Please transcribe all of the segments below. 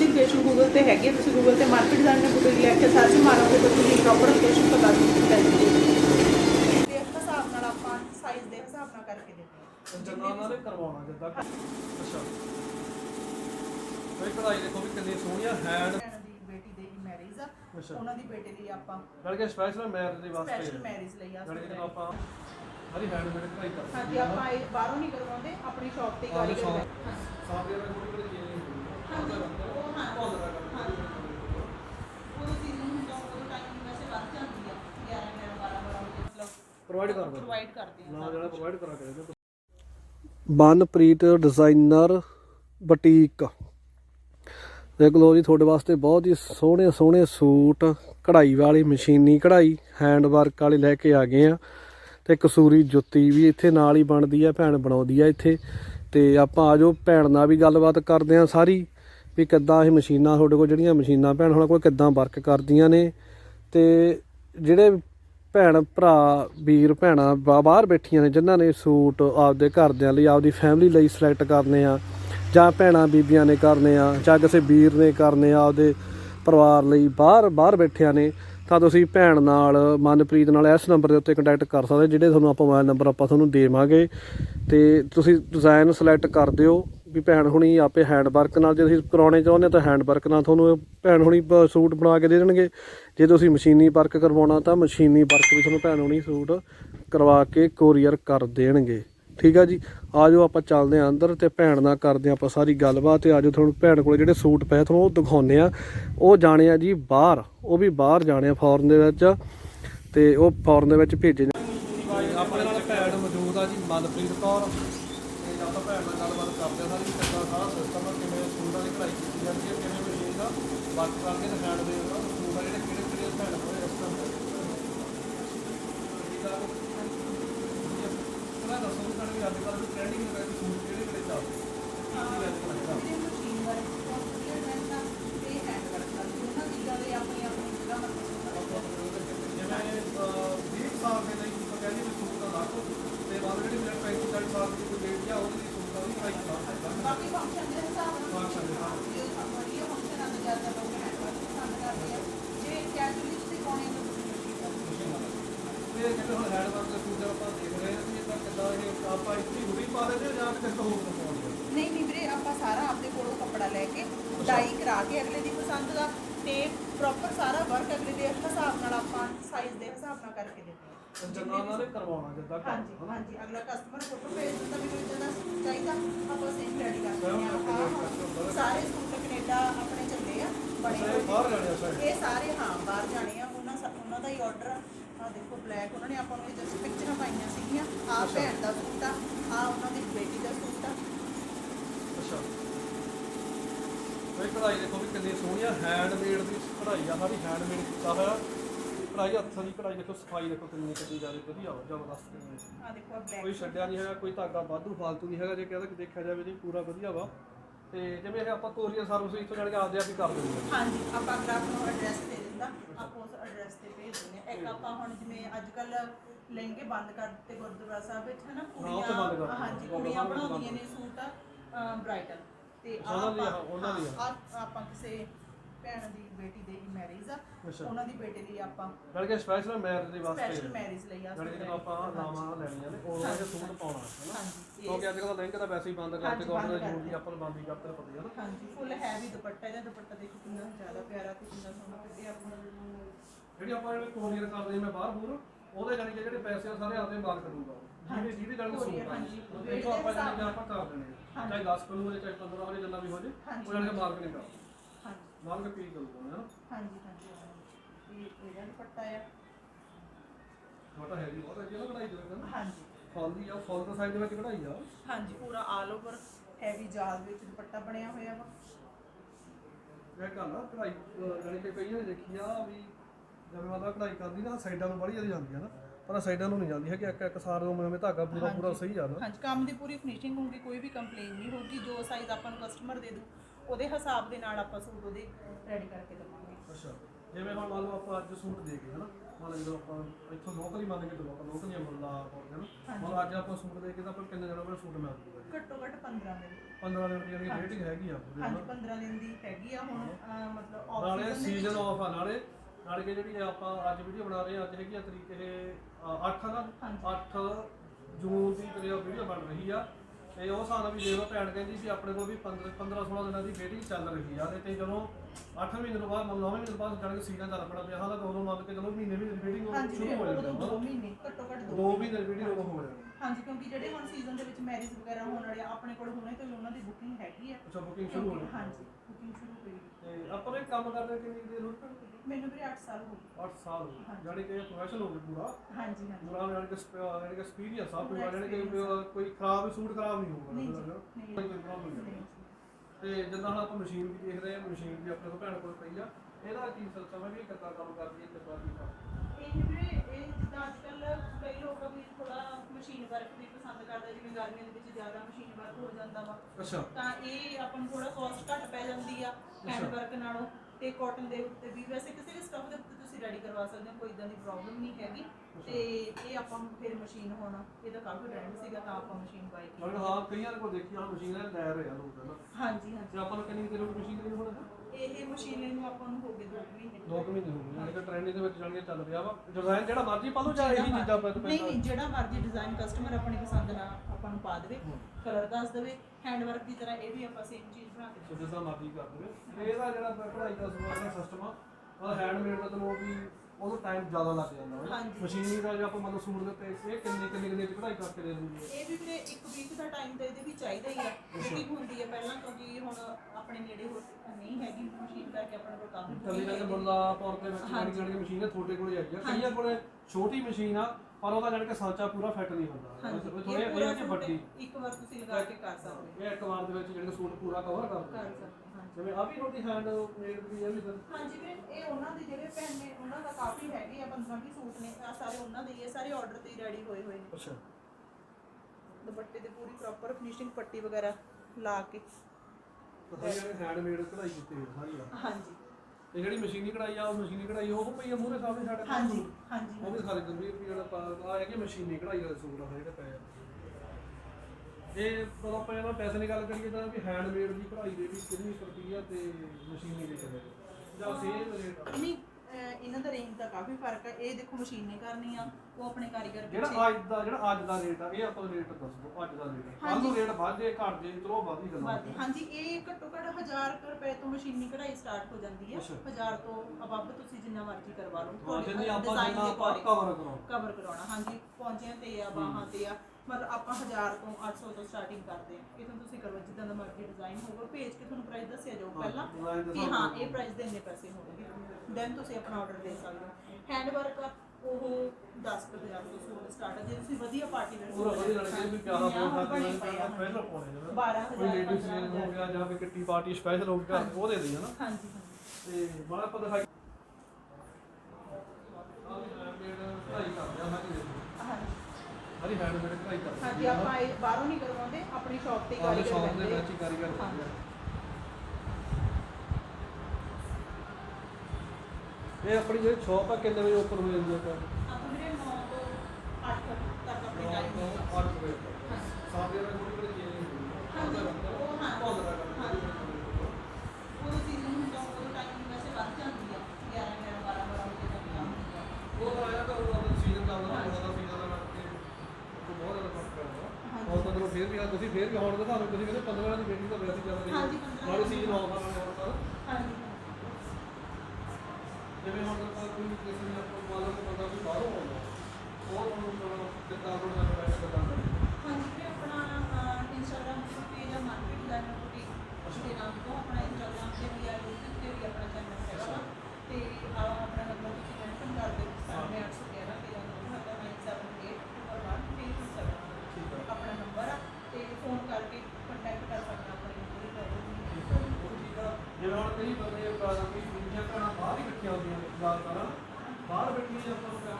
ਦੀ location Google ਤੇ ਹੈਗੀ ਹੈ, ਤੁਸੀਂ ਗੂਗਲ ਤੇ ਮਾਰਕੀਟ ਡਿਜ਼ਾਈਨਰ ਬੁਟੀਕ ਲੈ ਕੇ ਸਰਚ ਮਾਰੋਗੇ ਤਾਂ ਤੁਸੀਂ ਪ੍ਰੋਪਰ ਲੋਕੇਸ਼ਨ ਪਤਾ ਚੱਲ ਜੂਗੀ ਦੇ ਹਿਸਾਬ ਨਾਲ ਆਪਾਂ ਸਾਈਜ਼ ਦੇ ਹਿਸਾਬ ਨਾਲ ਕਰਕੇ ਦਿੰਦੇ ਹਾਂ। ਜੰਨਾ ਨਾਲ ਹੀ ਕਰਵਾਉਣਾ ਜਿੱਦਾਂ ਅੱਛਾ। ਇਹ ਕਢਾਈ ਦੇਖੋ ਵੀ ਕਿੰਨੀ ਸੋਹਣੀ ਆ ਹੈਂਡ ਦੀ ਬੇਟੀ ਦੀ ਮੈਰਿਜ ਆ। ਅੱਛਾ। ਉਹਨਾਂ ਦੀ ਬੇਟੇ ਲਈ ਆਪਾਂ ਬਲਕਿ ਸਪੈਸ਼ਲ ਮੈਰਿਜ ਦੇ ਵਾਸਤੇ ਸਪੈਸ਼ਲ ਮੈਰਿਜ ਲਈ ਆ। ਜਿਹੜੇ ਜਦੋਂ ਆਪਾਂ ਹਰੀ ਹੈਂਡਮੇਡ ਕਢਾਈ ਕਰਦੇ ਹਾਂਜੀ ਆਪਾਂ ਇਹ ਬਾਹਰੋਂ ਨਹੀਂ ਕਰਵਾਉਂਦੇ ਆਪਣੀ ਸ਼ਾਪ ਤੇ ਹੀ ਕਾਰੀਗਰ shop- ਬੈ- ਹਾਂ। ਸਾਦੇ ਵਾਲੇ ਥੋੜੀ ਥੋੜੀ ਚੀਜ਼ ਹਾਂਜੀ, ਉਹ ਹਾਂ। ਭੁੱਲ ਰਿਹਾ ਕਰਦੇ ਉਦੋਂ ਸੀਜ਼ਨ ਹੁੰਦਾ ਉਦੋਂ ਟਾਈਮ ਵੈਸੇ ਵੱਧ ਜਾਂਦੀ ਆ 11 11 12 12 ਵਜੇ ਮਤਲਬ ਪ੍ਰੋਵਾਈਡ ਕਰ ਦਿੰਦੇ ਪ੍ਰੋਵਾਈਡ ਕਰਦੇ ਆ ਨਾਲ ਜਿਹੜਾ ਪ੍ਰੋਵਾਈਡ ਕਰਾ ਕੇ ਦਿੰਦੇ ਮਨਪ੍ਰੀਤ ਡਿਜ਼ਾਈਨਰ ਬੁਟੀਕ। ਦੇਖ ਲਓ ਜੀ ਤੁਹਾਡੇ ਵਾਸਤੇ ਬਹੁਤ ਹੀ ਸੋਹਣੇ ਸੋਹਣੇ ਸੂਟ ਕਢਾਈ ਵਾਲੀ ਮਸ਼ੀਨੀ ਕਢਾਈ ਹੈਂਡ ਵਰਕ ਵਾਲੇ ਲੈ ਕੇ ਆ ਗਏ ਆ। ਤੇ ਕਸੂਰੀ ਜੁੱਤੀ ਵੀ ਇੱਥੇ ਨਾਲ ਹੀ ਬਣਦੀ ਆ ਭੈਣ ਬਣਾਉਂਦੀ ਆ ਇੱਥੇ। ਤੇ ਆਪਾਂ ਆਜੋ ਭੈਣ ਨਾਲ ਵੀ ਗੱਲਬਾਤ ਕਰਦੇ ਆ ਸਾਰੀ ਵੀ ਕਿੱਦਾਂ ਇਹ ਮਸ਼ੀਨਾਂ ਤੁਹਾਡੇ ਕੋਲ ਜਿਹੜੀਆਂ ਮਸ਼ੀਨਾਂ ਭੈਣ ਹੋਣਾ ਕੋਲ ਕਿੱਦਾਂ ਵਰਕ ਕਰਦੀਆਂ ਨੇ। ਤੇ ਜਿਹੜੇ ਭੈਣ, ਭਰਾ, ਵੀਰ, ਭੈਣਾਂ ਬਾ- ਬਾਹਰ ਬੈਠੀਆਂ ਨੇ, ਜਿਨ੍ਹਾਂ ਨੇ ਸੂਟ ਆਪਦੇ ਘਰਦਿਆਂ ਲਈ, ਆਪਦੀ ਫੈਮਿਲੀ ਲਈ ਸਿਲੈਕਟ ਕਰਨੇ ਆ, ਜਾਂ ਭੈਣਾਂ ਬੀਬੀਆਂ ਨੇ ਕਰਨੇ ਆ, ਜਾਂ ਕਿਸੇ ਵੀਰ ਨੇ ਕਰਨੇ ਆ, ਆਪਦੇ ਪਰਿਵਾਰ ਲਈ ਬਾਹਰ ਬਾਹਰ ਬੈਠਿਆਂ ਨੇ, ਤਾਂ ਤੁਸੀਂ ਭੈਣ ਨਾਲ, ਮਨਪ੍ਰੀਤ ਨਾਲ ਇਸ ਨੰਬਰ ਦੇ ਉੱਤੇ ਕੰਟੈਕਟ ਕਰ ਸਕਦੇ ਜਿਹੜੇ ਤੁਹਾਨੂੰ ਆਪਾਂ ਮੋਬਾਈਲ ਨੰਬਰ ਆਪਾਂ ਤੁਹਾਨੂੰ ਦੇਵਾਂਗੇ, ਤੇ ਤੁਸੀਂ ਡਿਜ਼ਾਈਨ ਸਿਲੈਕਟ ਕਰ ਦਿਓ ਵੀ ਭੈਣ ਹੁਣੀ ਆਪੇ ਹੈਂਡ ਵਰਕ ਨਾਲ ਜੇ ਤੁਸੀਂ ਕਰਾਉਣੇ ਚਾਹੁੰਦੇ ਹੋ ਤਾਂ ਹੈਂਡ ਵਰਕ ਨਾਲ ਤੁਹਾਨੂੰ ਭੈਣ ਹੁਣੀ ਬ- ਸੂਟ ਬਣਾ ਕੇ ਦੇ ਦੇਣਗੇ। ਜੇ ਤੁਸੀਂ ਮਸ਼ੀਨੀ ਵਰਕ ਕਰਵਾਉਣਾ ਤਾਂ ਮਸ਼ੀਨੀ ਵਰਕ ਵੀ ਤੁਹਾਨੂੰ ਭੈਣ ਹੁਣੀ ਸੂਟ ਕਰਵਾ ਕੇ ਕੋਰੀਅਰ ਕਰ ਦੇਣਗੇ। ਠੀਕ ਆ ਜੀ? ਆਜੋ ਆਪਾਂ ਚੱਲਦੇ ਆਂ ਅੰਦਰ ਤੇ ਭੈਣ ਨਾਲ ਕਰਦੇ ਆਂ ਆਪਾਂ ਸਾਰੀ ਗੱਲਬਾਤ ਤੇ ਆਜੋ ਤੁਹਾਨੂੰ ਭੈਣ ਕੋਲ ਜਿਹੜੇ ਸੂਟ ਪਏ ਤੁਹਾਨੂੰ ਉਹ ਦਿਖਾਉਂਦੇ ਆ। ਉਹ ਜਾਣੇ ਆ ਜੀ ਬਾਹਰ, ਉਹ ਵੀ ਬਾਹਰ ਜਾਣੇ ਆ ਫੋਰਨ ਦੇ ਵਿੱਚ ਤੇ ਉਹ ਫੋਰਨ ਦੇ ਵਿੱਚ ਭੇਜੇ ਆਪਣੇ ਨਾਲ ਭੈਣ ਮੌਜੂਦ ਆ ਜੀ ਮਨਪ੍ਰੀਤ ਕੌਰ ਤੇ ਆਪਾਂ ਭੈਣ ਨਾਲ ਗੱਲਬਾਤ ਕਰਦੇ ਸਾਰੀ ਕਿੱਦਾਂ ਸਾਰਾ ਸਿਸਟਮ ਕਿਵੇਂ ਸੂਟਾਂ ਦੀ ਕਢਾਈ ਕੀਤੀ ਜਾਂਦੀ ਹੈ ਕਿਵੇਂ ਮਸ਼ੀਨ ਦਾ ਵਰਕ ਕਰਕੇ ਤੇ ਹੈਂਡ ਦੇ ਨਾਲ ਸੂਟ ਆ ਜਿਹੜੇ ਕਿਹੜੇ ਕਿਹੜੇ ਭੈਣ ਕੋਲ ਇਸ ਤਰ੍ਹਾਂ ਉਹਨਾਂ ਦੱਸੋ ਵੀ ਵੀ ਅੱਜ ਕੱਲ੍ਹ ਟ੍ਰੈਂਡਿੰਗ ਦੇ ਵਿੱਚ ਸੂਟ ਕਿਹੜੇ ਕਿਹੜੇ ਚੱਲਦੇ ਕੀ ਅੱਜ ਕੱਲ੍ਹ ਦਾ ਇਹ ਮਸ਼ੀਨ ਵਰਕ ਬਹੁਤ ਵਧੀਆ ਰਹਿੰਦਾ ਤੇ ਹੈਂਡ ਵਰਕ ਦਾ ਦੋਨਾਂ ਚੀਜ਼ਾਂ ਦੇ ਆਪਣੀ ਆਪਣੀ ਜਗ੍ਹਾ ਮਤਲਬ ਜਿਵੇਂ 20 ਸਾਲ ਦੇ ਲਈ ਤੁਸੀਂ ਕਹਿੰਦੇ ਵੀ ਸੂਟ ਦਾ ਰੱਖੋ ਤੇ ਬਾਅਦ ਜਿਹੜੀ ਮੇਰੇ 35 40 ਸਾਲ ਦੀ ਕੋਈ ਲੇਡੀ ਆ ਉਹਦੀ ਸੂਟ ਦਾ ਵੀ ਕਢਾਈ ਕਰ ਸਕਦਾ ਬਾਕੀ ਫੰਕਸ਼ਨ ਦੇ ਹਿਸਾਬ ਨਾਲ Function ਦੇ ਹਿਸਾਬ ਜੇ ਵਧੀਆ ਫੰਕਸ਼ਨ ਆਉਂਦਾ ਜ਼ਿਆਦਾ ਲੋਕ ਹੈਂਡ ਵਰਕ ਪਸੰਦ ਕਰਦੇ ਆ ਜੇ ਕੈਜੂਅਲੀ ਤੁਸੀਂ ਪਾਉਣੇ ਤਾਂ ਤੁਸੀਂ ਮਸ਼ੀਨ ਦਾ ਤੇ ਜਿਹੜੇ ਹੁਣ ਹੈਂਡ ਵਰਕ ਦੇ ਸੂਟ ਆਪਾਂ ਦੇਖ ਰਹੇ ਹਾਂ ਕਿ ਇਹਦਾ ਕਿੱਦਾਂ ਇਹ ਆਪਾਂ ਇੱਥੇ ਹੁਰੀ ਪਾ ਦਿੰਦੇ ਹਾਂ ਜਾਂ ਕਿਤੇ ਹੋਰ ਤੋਂ ਪਾਉਂਦੇ ਹਾਂ ਨਹੀਂ ਨਹੀਂ ਵੀਰੇ ਆਪਾਂ ਸਾਰਾ ਆਪਦੇ ਕੋਲੋਂ ਕੱਪੜਾ ਲੈ ਕੇ ਡਾਈ ਕਰਾ ਕੇ ਅਗਲੇ ਦੀ ਪਸੰਦ ਦਾ ਤੇ ਪ੍ਰੋਪਰ ਸਾਰਾ ਵਰਕ ਅਗਲੇ ਦੇ ਹਿਸਾਬ ਨਾਲ ਆਪਾਂ ਸਾਈਜ਼ ਦੇ ਹਿਸਾਬ ਨਾਲ ਕਰਕੇ ਦਿੰਦੇ ਹਾਂ। ਜੰਨਾ ਨਾਲ ਹੀ ਕਰਵਾਉਣਾ ਜਿੱਦਾਂ ਹਾਂਜੀ ਹਾਂਜੀ। ਅਗਲਾ ਕਸਟਮਰ ਫੋਟੋ ਭੇਜ ਦਿੰਦਾ ਵੀ ਕੋਈ ਜਨਾ ਸੂਟ ਚਾਹੀਦਾ ਆਪਾਂ ਸੇਮ ਰੈਡੀ ਕਰ ਦਿੰਦੇ ਹਾਂ। ਹਾਂ, ਹਾਂ। ਸਾਰੇ ਸੂਟ ਕੈਨੇਡਾ ਆਪਣੇ ਚੱਲੇ ਆ ਬਣੇ ਅੱਛਾ, ਇਹ ਹੋਏ ਬਾਹਰ ਜਾਣੇ ਆ ਸਾਰੇ? ਇਹ ਸਾਰੇ ਹਾਂ ਬਾਹਰ ਜਾਣੇ ਆ ਉਹਨਾਂ ਦਾ ਹੀ ਆਰਡਰ ਆ। ਦੇਖੋ ਬਲੈਕ ਉਹਨਾਂ ਨੇ ਆਪਾਂ ਨੂੰ ਇਹ ਜਸਟ ਪਿਕਚਰਾਂ ਪਾਈਆਂ ਸੀਗੀਆਂ। ਆ ਭੈਣ ਦਾ ਸੂਟ ਆ ਆ ਉਹਨਾਂ ਦੀ ਬੇਟੀ ਦਾ ਸੂਟ ਆ। ਅੱਛਾ। ਇਹ ਕਢਾਈ ਦੇਖੋ ਵੀ ਕਿੰਨੀ ਸੋਹਣੀ ਆ ਹੈਂਡਮੇਡ ਦੀ ਕਢਾਈ ਆ ਸਾਰੀ ਹੈਂਡਮੇਡ ਕੀਤਾ ਹੋਇਆ। ਕਢਾਈ ਹੱਥਾਂ ਦੀ ਕਢਾਈ ਦੇਖੋ ਸਫ਼ਾਈ ਦੇਖੋ ਕਿੰਨੀ ਕਿੰਨੀ ਜ਼ਿਆਦਾ ਵਧੀਆ ਵਾ ਜ਼ਬਰਦਸਤ ਕਿੰਨੀ ਆ। ਦੇਖੋ ਆ ਕੋਈ ਛੱਡਿਆ ਨਹੀਂ ਹੈਗਾ ਕੋਈ ਧਾਗਾ ਵਾਧੂ ਫਾਲਤੂ ਨਹੀਂ ਹੈਗਾ ਜੇ ਕਹਿੰਦਾ ਕਿ ਦੇਖਿਆ ਜਾਵੇ ਜੀ ਪੂਰਾ ਵਧੀਆ ਵਾ। ਤੇ ਜਿਵੇਂ ਇਹ ਆਪਾਂ ਕੋਰੀਅਰ ਸਰਵਿਸ ਇੱਥੋਂ ਜਾਣ ਕੇ ਆਪਦੇ ਆਪ ਹੀ ਕਰ ਦਿੰਦੇ ਹਾਂ ਹਾਂਜੀ ਆਪਾਂ ਆਪ ਨੂੰ ਐਡਰੈਸ ਦੇ ਦਿੰਦਾ ਆਪਾਂ ਉਸ ਐਡਰੈਸ ਤੇ ਭੇਜ ਦਿੰਦੇ ਹਾਂ ਇੱਕ ਆਪਾਂ ਹੁਣ ਜਿਵੇਂ ਅੱਜ ਕੱਲ ਲਹਿੰਗੇ ਬੰਦ ਕਰ ਦਿੱਤੇ ਗੁਰਦੁਆਰਾ ਸਾਹਿਬ ਵਿੱਚ ਹਨਾ? ਬੰਦ ਕਰ ਕੁੜੀਆਂ ਦਿੱਤੇ। ਹਾਂਜੀ ਕੁੜੀਆਂ ਬਣਾਉਂਦੀਆਂ ਨੇ ਸੂਟ ਬ੍ਰਾਈਡਲ ਤੇ ਆਹ ਉਹਨਾਂ ਲਈ, ਆਪਾਂ- ਉਹਨਾਂ ਆਹ ਆਪਾਂ ਕਿਸੇ ਭੈਣ ਦੀ ਬੇਟੀ ਦੀ ਮੈਰਿਜ ਆ। ਅੱਛਾ। ਉਹਨਾਂ ਦੀ ਬੇਟੇ ਲਈ ਆਪਾਂ ਬਲਕਿ ਸਪੈਸ਼ਲ ਮੈਰਿਜ ਦੇ ਵਾਸਤੇ ਸਪੈਸ਼ਲ ਮੈਰਿਜ ਲਈ ਆ। ਜਿਹੜੇ ਜਦੋਂ ਆਪਾਂ ਨਾਵਾਂ ਲੈਣੀਆਂ ਨੇ ਉਹਨਾਂ ਦੇ ਸੂਟ ਪਾਉਣਾ ਹੈ ਨਾ ਹਾਂਜੀ। ਕਿਉਂਕਿ ਅੱਜ ਕੱਲ੍ਹ ਲਿੰਕ ਤਾਂ ਵੈਸੇ ਹੀ ਬੰਦ ਕਰਤੇ ਹਾਂਜੀ, ਬੰਦ ਗਵਰਨਮੈਂਟ ਜੂਨ ਦੀ ਆਪਾਂ ਨੂੰ ਬੰਦ ਹੀ ਕਰਤੇ ਪਤਾ ਹੀ ਹੈ ਨਾ। ਹਾਂਜੀ ਫੁੱਲ ਹੈਵੀ ਦੁਪੱਟਾ ਇਹਦਾ ਦੁਪੱਟਾ ਦੇਖੋ ਕਿੰਨਾ ਜ਼ਿਆਦਾ ਪਿਆਰਾ ਤੇ ਕਿੰਨਾ ਸੋਹਣਾ ਕੱਢਿਆ ਆਪਾਂ ਜਿਹੜੀ ਆਪਾਂ ਜਿਹੜੇ ਕੋਰੀਅਰ ਕਰਦੇ ਮੈਂ ਬਾਹਰ ਬੂਰ ਉਹਦੇ ਜਾਨੀ ਕਿ ਜਿਹੜੇ ਪੈਸੇ ਆ ਸਾਰੇ ਆਪਦੇ ਮਾਲਕ ਦੂੰਗਾ ਜਿਹਦੀ ਜਿਹਦੀ ਕਿ Courier, ਸੂਟ ਆ। ਹਾਂਜੀ। ਦੇਖੋ ਆਪਾਂ ਜਾਨੀ ਕਿ ਆਪਾਂ ਕਰ ਦੇਣੇ ਆ। ਚਾਹੇ 10 ਕਿਲੋ ਹੋ ਜਾਏ ਚਾਹੇ 15 ਹੋ ਜਾਏ ਜਿੰਨਾ ਵੀ ਹੋ ਹਾਂਜੀ। ਉਹ ਜਾਨੀ ਕਿ ਮਾਲਕ ਨਹੀਂ ਕਰਦਾ। ਹਾਂਜੀ ਮਾਲਕ ਪੀ ਕਰੂਗਾ ਨਾ? ਹਾਂਜੀ ਹਾਂਜੀ। ਇਹ ਇਹਦਾ ਦੁਪੱਟਾ ਆ। ਛੋਟਾ ਹੈ ਜੀ ਬਹੁਤ ਹੈ ਜੀ ਨਾ ਕਢਾਈ ਦੇ ਵਿੱਚ ਨਾ ਹਾਂਜੀ। ਫੁੱਲ ਦੀ ਆ ਫੁੱਲ ਦਾ ਸਾਈਜ਼ ਦੇ ਵਿੱਚ ਕਢਾਈ ਆ। ਹਾਂਜੀ ਪੂਰਾ ਆਲ ਓਵਰ ਹੈਵੀ ਜਾਲ ਵਿੱਚ ਦੁਪੱਟਾ ਬਣਿਆ ਹੋਇਆ ਵਾ। ਇਹ ਗੱਲ ਆ ਕਢਾਈ ਜਾਣੀ ਕਿ ਕਈਆਂ ਨੇ ਦੇਖੀ ਆ ਵੀ ਜਿਵੇਂ ਮਤਲਬ ਕਢਾਈ ਕਰਦੀ ਨਾ ਸਾਈਡਾਂ ਨੂੰ ਬੜੀ ਜ਼ਿਆਦਾ ਜਾਂਦੀ ਆ ਨਾ। ਪਰ ਸਾਈਡਾਂ ਨੂੰ ਨਹੀਂ ਜਾਂਦੀ ਹੈ ਕਿ ਇੱਕ ਇੱਕ ਸਾਰ ਨੂੰ ਜਿਵੇਂ ਧਾਗਾ ਪੂਰਾ ਪੂਰਾ ਸਹੀ ਜਾਂਦਾ ਹਾਂਜੀ ਕੰਮ ਦੀ ਪੂਰੀ ਫਿਨਿਸ਼ਿੰਗ ਹੋਊਗੀ ਕੋਈ ਵੀ ਕੰਪਲੇਨ ਨਹੀਂ ਹੋਊਗੀ ਜੋ ਸਾਈਜ਼ ਆਪਾਂ ਨੂੰ ਕਸਟਮਰ ਦੇ ਦੂ ਉਹਦੇ ਹਿਸਾਬ ਦੇ ਨਾਲ ਆਪਾਂ ਸੂਟ ਉਹਦੇ ਰੈਡੀ ਕਰਕੇ ਦੇਵਾਂਗੇ। ਅੱਛਾ ਜਿਵੇਂ ਹੁਣ ਮੰਨ ਲਓ ਆਪਾਂ ਅੱਜ ਸੂਟ ਦੇ ਗਏ ਹਨਾ? ਮੰਨ ਲਓ ਜਦੋਂ ਆਪਾਂ ਇੱਥੋਂ ਲੋਕਲ ਹੀ ਮੰਨ ਕੇ ਚਲੋ ਆਪਾਂ ਲੋਕਲ ਹੀ ਮੁੱਲਾ ਪਾਉਂਦੇ ਹਾਂ ਹਾਂਜੀ। ਮਤਲਬ ਅੱਜ ਆਪਾਂ ਸੂਟ ਦੇ ਕੇ ਤਾਂ ਆਪਾਂ ਕਿੰਨੇ ਦਿਨਾਂ ਬਾਅਦ ਸੂਟ ਮਿਲ ਜੂਗਾ ਜੀ ਘੱਟੋ ਘੱਟ 15 ਦਿਨ। 15 ਦਿਨ ਦੀ ਜਿਹੜੀ ਰੇਟਿੰਗ ਹੈਗੀ ਆ ਪੂਰੀ ਹਾਂਜੀ ਹਨਾ? 15 ਦਿਨ ਦੀ ਹੈਗੀ ਆ ਹੁਣ ਅਹ, ਮਤਲਬ ਆਫ ਨਾਲੇ ਸੀਜ਼ਨ ਸੀਜ਼ਨ ਆਫ ਆ ਨਾਲੇ ਨਾਲੇ ਕਿ ਜਿਹੜੀ ਆਪਾਂ ਅੱਜ ਵੀਡੀਓ ਬਣਾ ਰਹੇ ਹਾਂ ਅੱਜ ਹੈਗੀ ਆ ਤਰੀਕ ਇਹ 8 ਦਾ ਹਾਂਜੀ। 8 ਜੂਨ ਦੀ ਤਰੀਕ ਵੀਡੀਓ ਬਣ ਰਹੀ ਆ ਤੇ ਉਹ ਨਾਲ ਵੀ ਉਹ ਭੈਣ ਕਹਿੰਦੀ ਸੀ ਆਪਣੇ ਕੋਲ ਵੀ 15 15 16 ਦਿਨਾਂ ਦੀ ਵੇਟਿੰਗ ਚੱਲ ਰਹੀ ਆ ਤੇ ਜਦੋਂ 8 ਮਹੀਨੇ ਤੋਂ ਬਾਅਦ ਮਤਲਬ 9 ਮਹੀਨੇ ਤੋਂ ਬਾਅਦ ਜਾਣ ਕੇ ਸੀਜ਼ਨ ਚੱਲ ਪੜਾ ਪਿਆ ਹਾਲਾਂ ਉਦੋਂ ਮੰਨ ਕੇ ਚਲੋ ਮਹੀਨੇ ਮਹੀਨੇ ਵੇਟਿੰਗ ਸ਼ੁਰੂ ਹੋ ਜਾਂਦੀ 2 ਹੈ ਮਹੀਨੇ ਘੱਟੋ ਘੱਟ 2 ਦੋ ਮਹੀਨੇ। ਦੀ ਵੇਟਿੰਗ ਉਦੋਂ ਹੋ ਜਾਂਦੀ ਹਾਂਜੀ ਕਿਉਂਕਿ ਜਿਹੜੇ ਹੁਣ ਸੀਜ਼ਨ ਦੇ ਵਿੱਚ ਮੈਰਿਜ ਵਗੈਰਾ ਹੋਣ ਵਾਲੇ ਆ, ਆਪਣੇ ਕੋਲ ਹੁਣੇ ਤੋਂ ਉਹਨਾਂ ਦੀ ਬੁਕਿੰਗ ਹੈਗੀ ਆ। ਅੱਛਾ ਬੁਕਿੰਗ ਸ਼ੁਰੂ ਹੋ ਜਾਂਦੀ ਹਾਂਜੀ ਬੁਕਿੰਗ ਸ਼ੁਰੂ ਹੋਈ। ਤੇ ਆਪਾਂ ਨੇ ਕੰਮ ਕਰਦੇ ਕਿੰਨੀ ਦੇਰ ਹੋ ਗਈ ਮੈਨੂੰ ਵੀ 8 ਸਾਲ ਹੋ ਗਏ। 8 ਸਾਲ ਹੋ ਗਏ। ਜਾਣੀ ਕਿ ਪ੍ਰੋਫੈਸ਼ਨਲ ਹੋ ਗਿਆ ਪੂਰਾ। ਹਾਂਜੀ ਹਾਂਜੀ। ਪੂਰਾ ਜਾਣੀ ਕਿ ਜਾਣੀ ਕਿ ਐਕਸਪੀਰੀਅੰਸ ਆ ਪੂਰਾ। ਜਾਣੀ ਕਿ ਕੋਈ ਖਰਾਬ ਸੂਟ ਖਰਾਬ ਨਹੀਂ ਹੋਊਗਾ। ਨਹੀਂ। ਕੋਈ ਪ੍ਰੋਬਲਮ ਨਹੀਂ। ਤੇ ਜਿੱਦਾਂ ਹੁਣ ਆਪਾਂ ਮਸ਼ੀਨ ਵੀ ਦੇਖ ਰਹੇ ਹਾਂ ਮਸ਼ੀਨ ਵੀ ਆਪਣੇ ਕੋਲ ਭੈਣ ਕੋਲ ਪਈ ਆ। ਇਹਦਾ ਕੀ ਸਿਸਟਮ ਹੈ ਵੀ ਕਿੱਦਾਂ ਕੰਮ ਕਰਦੀ ਹੈ ਕਿੱਦਾਂ ਕੀ ਕਰਦੀ। ਇਹ ਵੀਰੇ ਇਹ ਜਿੱਦਾਂ ਅੱਜ ਕੱਲ ਕਈ ਲੋਕ ਵੀ ਥੋੜਾ ਮਸ਼ੀਨ ਵਰਕ ਵੀ ਪਸੰਦ ਕਰਦੇ ਜਿਵੇਂ ਗਰਮੀਆਂ ਦੇ ਵਿੱਚ ਜ਼ਿਆਦਾ ਮਸ਼ੀਨ ਵਰਕ ਹੋ ਜਾਂਦਾ ਵਾ। ਅੱਛਾ। ਤਾਂ ਇਹ ਆਪਾਂ ਨੂੰ ਥੋੜਾ ਕਾਸਟ ਘੱਟ ਪੈ ਜਾਂਦੀ ਆ ਹੈਂਡ ਵਰਕ ਨਾਲੋਂ। ਤੇ ਕਾਟਨ ਦੇ ਉੱਤੇ ਵੀ। ਵੈਸੇ ਕਿਸੇ ਵੀ ਸਟਫ ਦੇ ਉੱਤੇ ਤੁਸੀਂ ਰੈਡੀ ਕਰਵਾ ਸਕਦੇ ਹੋ ਕੋਈ ਇਦਾਂ ਦੀ ਪ੍ਰੋਬਲਮ ਨਹੀਂ ਹੈਗੀ। ਤੇ ਇਹ ਆਪਾਂ ਨੂੰ ਫਿਰ ਮਸ਼ੀਨ ਹੋਣਾ ਇਹਦਾ ਕਾਫੀ ਟ੍ਰੈਂਡ ਸੀਗਾ ਤਾਂ ਆਪਾਂ ਮਸ਼ੀਨ ਬਾਈ ਕੀਤੀ। ਹਾਂ ਕਈਆਂ ਕੋਲ ਦੇਖੀ ਆ ਮਸ਼ੀਨ ਲੈ ਰਹੇ ਆ ਲੋਕ ਨਾ ਹਾਂਜੀ ਹਾਂਜੀ। ਤੇ ਆਪਾਂ ਨੂੰ ਕਿੰਨੀ ਦੇਰ ਮਸ਼ੀਨ ਲਈ ਹੁਣ? ਇਹ ਮਸ਼ੀਨ ਨੂੰ ਆਪਾਂ ਨੂੰ ਹੋ ਗਏ 2 ਮਹੀਨੇ ਦੋ ਕੁ ਮਹੀਨੇ ਹੋ ਗਏ। ਜਾਣੀ ਕਿ ਟ੍ਰੈਂਡਿੰਗ ਦੇ ਵਿੱਚ ਜਾਣੀ ਕਿ ਚੱਲ ਰਿਹਾ ਵਾ। ਡਿਜ਼ਾਈਨ ਜਿਹੜਾ ਮਰਜ਼ੀ ਪਾ ਲਓ ਚਾਹੇ ਇਹੀ ਚੀਜ਼ਾਂ ਪੈ ਨਹੀਂ ਨਹੀਂ ਜਿਹੜਾ ਮਰਜ਼ੀ ਡਿਜ਼ਾਈਨ ਕਸਟਮਰ ਆਪਣੀ ਪਸੰਦ ਨਾਲ ਆਪਾਂ ਨੂੰ ਪਾ ਦੇਵੇ ਕਲਰ ਦੱਸ ਦੇਵੇ ਹੈਂਡ ਵਰਕ ਦੀ ਤਰ੍ਹਾਂ ਇਹ ਵੀ ਆਪਾਂ ਸੇਮ ਚੀਜ਼ ਬਣਾ ਕੇ ਸੋ ਜਿੱਦਾਂ ਮਰਜ਼ੀ ਕਰ ਦੇਵੇ। ਇਹਦਾ ਜਿਹੜਾ ਪੜਾਈ ਦਾ ਸਮਾਨ ਦਾ ਸਿਸਟਮ ਆ ਉਹ ਹੈਂਡਮੇਡ ਦਾ ਤੁਹਾਨੂੰ ਵੀ ਉਹਨੂੰ ਟਾਈਮ ਜ਼ਿਆਦਾ ਲੱਗ ਜਾਂਦਾ ਹੈ ਹਾਂਜੀ। ਮਸ਼ੀਨੀ ਦਾ ਜੇ ਆਪਾਂ ਮਤਲਬ ਸੂਟ ਦੇ ਉੱਤੇ ਇਹ ਕਿੰਨੇ ਕਿੰਨੇ ਕਿੰਨੇ ਦੀ ਕਢਾਈ ਕਰਕੇ ਦੇ ਦਿੰਦੀ ਹੈ ਇਹ ਵੀ ਵੀਰੇ ਇੱਕ ਵੀਕ ਦਾ ਟਾਈਮ ਤਾਂ ਇਹਦੇ ਵੀ ਚਾਹੀਦਾ ਹੀ ਆ। ਬੁਕਿੰਗ ਹੁੰਦੀ ਹੈ ਪਹਿਲਾਂ ਕਿਉਂਕਿ ਹੁਣ ਆਪਣੇ ਨੇੜੇ ਹੋ ਨਹੀਂ ਹੈਗੀ ਮਸ਼ੀਨ ਕਰਕੇ ਆਪਣੇ ਕੋਲ ਕਾਫੀ ਕੱਲੀ ਕਰਕੇ। ਬੰਦਾ ਪੌਰ ਦੇ ਵਿੱਚ ਜਾਣੀ ਜਾਣੀ ਮਸ਼ੀਨ ਹੈ ਤੁਹਾਡੇ ਕੋਲੇ ਆਈ ਆ। ਕਈਆਂ ਕੋਲੇ ਛੋਟੀ ਮਸ਼ੀਨ ਆ ਪਰ ਉਹਦਾ ਜਾਣੀ ਕਿ ਸਾਂਚਾ ਪੂਰਾ ਫਿੱਟ ਨਹੀਂ ਹੁੰਦਾ। ਹਾਂਜੀ ਉਹ ਇਹ ਥੋੜੇ ਪੂਰਾ ਇਹ ਕਿ ਸੂਟ ਵੱਡੀ ਇੱਕ ਵਾਰ ਤੁਸੀਂ ਲਗਾ ਕੇ ਕਰ ਸਕਦੇ ਇਹ ਇੱਕ ਵਾਰ ਦੇ ਵਿੱਚ ਜਿਹੜੀ ਸੂਟ ਪੂਰਾ ਕਵਰ ਕਰ ਹੋ। ਦਿੰਦਾ ਕਰ ਸਕਦੇ ਹੋ, ਹਾਂਜੀ। ਜਿਵੇਂ ਆ ਵੀ ਤੁਹਾਡੀ ਹੈਂਡ ਮੇਡ ਦੀ ਇਹ ਵੀ ਫਿਰ। ਹਾਂਜੀ ਵੀਰੇ ਇਹ ਉਹਨਾਂ ਦੇ ਜਿਹੜੇ ਭੈਣ ਨੇ ਉਹਨਾਂ ਦਾ ਕਾਫੀ ਹੈਗੇ ਆ 15 20 ਸੂਟ ਨੇ ਆ ਸਾਰੇ ਉਹਨਾਂ ਦੇ ਹੀ ਆ ਸਾਰੇ ਆਰਡਰ ਤੇ ਹੀ ਰੈਡੀ ਹੋਏ ਹੋਏ ਨੇ। ਅੱਛਾ। ਦੁਪੱਟੇ ਤੇ ਪੂਰੀ ਪ੍ਰੋਪਰ ਫਿਨਿਸ਼ਿੰਗ ਪੱਟੀ ਵਗੈਰਾ ਲਾ ਕੇ। ਤਾਂ ਹੈਂਡਮੇਡ ਕਢਾਈ ਕੀਤੀ ਹੋਈ ਸਾਰੀ ਆ। ਹਾਂਜੀ। ਤੇ ਜਿਹੜੀ ਮਸ਼ੀਨੀ ਕਢਾਈ ਆ ਉਹ ਮਸ਼ੀਨੀ ਕਢਾਈ ਉਹ ਪਈ ਆ ਮੂਹਰੇ ਸਾਹਮਣੇ ਸਾਡੇ ਕੋਲ। ਹਾਂਜੀ ਹਾਂਜੀ। ਉਹ ਵੀ ਸਾਰੇ ਗੰਭੀਰ ਵੀ ਜਿਹੜਾ ਪਾ ਆ ਹੈਗੇ ਮਸ਼ੀਨੀ ਕਢਾਈ ਵਾਲੇ ਸੂਟ ਆ ਜਿਹੜੇ ਪਏ ਆ। ਇਹ ਜਦੋਂ ਆਪਾਂ ਇਹਨਾਂ ਪੈਸੇ ਦੀ ਗੱਲ ਕਰੀਏ ਤਾਂ ਵੀ ਹੈਂਡਮੇਡ ਦੀ ਕਢਾਈ ਦੇ ਵੀ ਕਿੰਨੀ ਰੁਪਈ ਆ ਤੇ ਮਸ਼ੀਨੀ ਦੇ ਕਿੰਨੇ ਜਾਂ ਸੇਮ ਰੇਟ ਆ? ਨਹੀਂ ਇਹਨਾਂ ਦਾ ਰੇਂਜ ਦਾ ਕਾਫੀ ਫ਼ਰਕ ਹੈ। ਇਹ ਦੇਖੋ ਮਸ਼ੀਨ ਨੇ ਕਰਨੀ ਆ ਉਹ ਆਪਣੇ ਕਾਰੀਗਰ ਜਿਹੜਾ ਅੱਜ ਦਾ ਜਿਹੜਾ ਅੱਜ ਦਾ ਰੇਟ ਆ ਇਹ ਆਪਾਂ ਰੇਟ ਦੱਸ ਦਿਓ ਅੱਜ ਦਾ ਰੇਟ ਕੱਲ ਨੂੰ ਰੇਟ ਵੱਧੇ ਘਟ ਜੇ ਚਲੋ ਵੱਧ ਹੀ ਗੱਲਾਂ ਵੱਧ- ਹਾਂਜੀ ਇਹ ਘੱਟੋ ਘੱਟ 1000 ਕੁ ਰੁਪਏ ਤੋਂ ਮਸ਼ੀਨੀ ਕਢਾਈ ਸਟਾਰਟ ਹੋ ਜਾਂਦੀ ਹੈ ਅੱਛਾ। 1000 ਤੋਂ ਅਬਵ ਤੁਸੀਂ ਜਿੰਨਾ ਮਰਜ਼ੀ ਕਰਵਾ ਲਓ। ਹਾਂ ਜਿੰਨੀ ਆਪਾਂ ਜਿੰਨਾ ਆਪਾਂ। ਕਵਰ ਕਰਾਉਂ ਕਵਰ ਕਰਾਉਣਾ। ਹਾਂਜੀ ਪੌਂਚਿਆਂ ਤੇ ਆ ਬਾਹਾਂ ਤੇ ਆ। ਮਤਲਬ ਆਪਾਂ 1000 ਤੋਂ 800 ਤੋਂ ਸਟਾਰਟਿੰਗ ਕਰਦੇ ਆ ਇਥੋਂ ਤੁਸੀਂ ਕਰਵਾ ਜਿੱਦਾਂ ਦਾ ਮਰਜ਼ੀ ਡਿਜ਼ਾਈਨ ਹੋਊਗਾ ਭੇਜ ਕੇ ਤੁਹਾਨੂੰ ਪ੍ਰਾਈਸ ਦੱਸਿਆ ਜਾਊ ਪਹਿਲਾਂ ਦੇ ਕਿ ਹਾਂ। ਇਹ ਪ੍ਰਾਈਸ ਦੇ ਇੰਨੇ ਪੈਸੇ ਹੋਣਗੇ। ਦੈਨ ਤੁਸੀਂ ਆਪਣਾ ਆਰਡਰ ਦੇ ਸਕਦੇ ਹੋ। ਹੈਂਡ ਵਰਕ ਉਹ 10000 ਤੋਂ ਸੂਟ ਸਟਾਰਟ ਹੈ ਜੇ ਤੁਸੀਂ ਵਧੀਆ ਪਾਰਟੀ ਵੇਅਰ ਪੂਰਾ ਵਧੀਆ ਲੱਗੇ ਵੀ ਪਿਆਰਾ ਖਾਤੇ ਸਪੈਸ਼ਲ ਪਾਉਣੇ ਨੇ। 12000 ਕੋਈ ਲੇਡੀਜ਼ ਹੋ ਗਿਆ ਜਾਂ ਫਿਰ ਕਿੱਟੀ ਪਾਰਟੀ ਸਪੈਸ਼ਲ ਹੋ ਗਿਆ ਉਹਦੇ ਲਈ ਹਨਾ ਹਾਂਜੀ ਹਾਂਜੀ। ਤੇ ਬੜਾ ਆਪਾਂ ਦਿਖਾਈ ਕਢਾਈ ਕਰਦੇ ਆ ਹਾਂਜੀ ਸਾਰੀ ਹੈਂਡਮੇਡ ਕਢਾਈ ਕਰਦੇ ਹਾਂਜੀ ਆਪਾਂ ਇਹ ਬਾਹਰੋਂ ਨਹੀਂ ਕਰਵਾਉਂਦੇ ਆਪਣੀ ਸ਼ਾਪ ਤੇ ਹੀ ਕਾਰੀਗਰ ਸ਼ੌਪ ਦੇ। ਵਿੱਚ ਹੀ ਕਾਰੀਗਰ ਕਰਦੇ ਆ। ਇਹ ਆਪਣੀ ਜਿਹੜੀ ਸ਼ਾਪ ਆ ਕਿੰਨੇ ਵਜੇ ਓਪਨ ਹੋ ਜਾਂਦੀ ਹੈ ਆਪਾਂ ਵੀਰੇ 9 ਤੋਂ 8 ਤੱਕ ਆਪਣੀ ਨੌ ਟਾਈਮ ਤੋਂ 8 ਵਜੇ ਤੱਕ। ਸਾਡੇ ਨਾਲ ਥੋੜੀ ਬੜੀ ਚੇਂਜ ਹੁੰਦੀ ਹੈ ਹਾਂਜੀ, ਉਹ ਹਾਂ। ਬਹੁਤ ਜ਼ਿਆਦਾ ਹਾਂਜੀ। ਉਹ ਸੀਜ਼ਨ ਹੁੰਦਾ ਉਹ ਟਾਈਮ ਵੈਸੇ ਵੱਧ ਜਾਂਦੀ ਆ 11 11 12 12 ਵਜੇ ਤੱਕ ਕੰਮ ਹੁੰਦਾ ਉਹ ਤਾਂ ਆਇਆ ਤਾਂ ਉਹ ਸੀਜ਼ਨ ਦਾ ਉਹਦਾ ਉਹਦਾ ਸੀਜ਼ਨ ਦਾ ਕਰਕੇ ਉਹ ਬਹੁਤ ਜ਼ਿਆਦਾ ਫ਼ਰਕ ਪੈਂਦਾ ਹਾਂਜੀ। ਹੁਣ ਤਾਂ ਚਲੋ ਫੇਰ ਵੀ ਆ ਤੁਸੀਂ ਫੇਰ ਵੀ ਹੁਣ ਦੇ ਤੁਹਾਨੂੰ ਤੁਸੀਂ ਕਹਿੰਦੇ 15 ਦੀ ਵੇਟਿੰਗ ਤਾਂ ਵੈਸੇ ਹਾਂਜੀ, ਨਹੀਂ 15 ਨਾਲੇ ਸੀਜ਼ਨ ਆਫ ਆ ਨਾਲੇ ਹੁਣ ਤਾਂ। ਹਾਂਜੀ। ਜਿਵੇਂ ਹੁਣ ਆਪਾਂ ਕੋਈ ਕਿਸੇ ਨੇ ਆਪਾਂ ਮੰਨ ਲਓ ਕਿ ਬੰਦਾ ਕੋਈ ਬਾਹਰੋਂ ਆਉਂਦਾ ਉਹ ਉਹਨੂੰ ਆਪਣਾ ਬੈਠ ਕੇ ਕਰਦਾ ਹਾਂਜੀ ਵੀਰੇ ਆਪਣਾ ਇੰਸਟਾਗ੍ਰਾਮ ਤੇ ਪੇਜ ਆ ਮਾਰਕੀਟ ਡਿਜ਼ਾਈਨਰ ਬੁਟੀਕ ਦੇ ਨਾਮ ਤੋਂ ਆਪਣਾ ਇੰਸਟਾਗ੍ਰਾਮ ਤੇ ਵੀ ਆ YouTube ਤੇ ਵੀ ਆਪਣਾ ਚੈਨਲ ਹੈਗਾ ਵਾ ਤੇ ਆ ਆਪਣਾ ਨੰਬਰ ਤੁਸੀਂ ਮੈਂਸ਼ਨ ਕਰ ਦਿਓ 9811 ਤੇਰਾ ਨੰਬਰ ਹੈਗਾ 978441 ਠੀਕ ਹੈ ਆਪਣਾ ਨੰਬਰ ਆ ਤੇ ਫੋਨ ਕਰਕੇ ਕੰਟੈਕਟ ਕਰ ਸਕਦਾ ਆਪਣੀ ਪੂਰੀ ਪ੍ਰੋਬਲਮ ਠੀਕ ਆ ਜਿਵੇਂ ਹੁਣ ਕਈ ਬੰਦੇ ਬਾਜ਼ਾਰ ਵਿੱਚ ਦੁਨੀਆ ਘਰਾਂ ਬਾਹਰ ਹੀ ਇਕੱਠੀਆਂ ਹੁੰਦੀਆਂ ਨੇ ਜ਼ਿਆਦਾਤਰ ਬਾਹਰ ਬੈਠੀਆਂ ਆਪਾਂ ਨੂੰ ਕਹਾਂ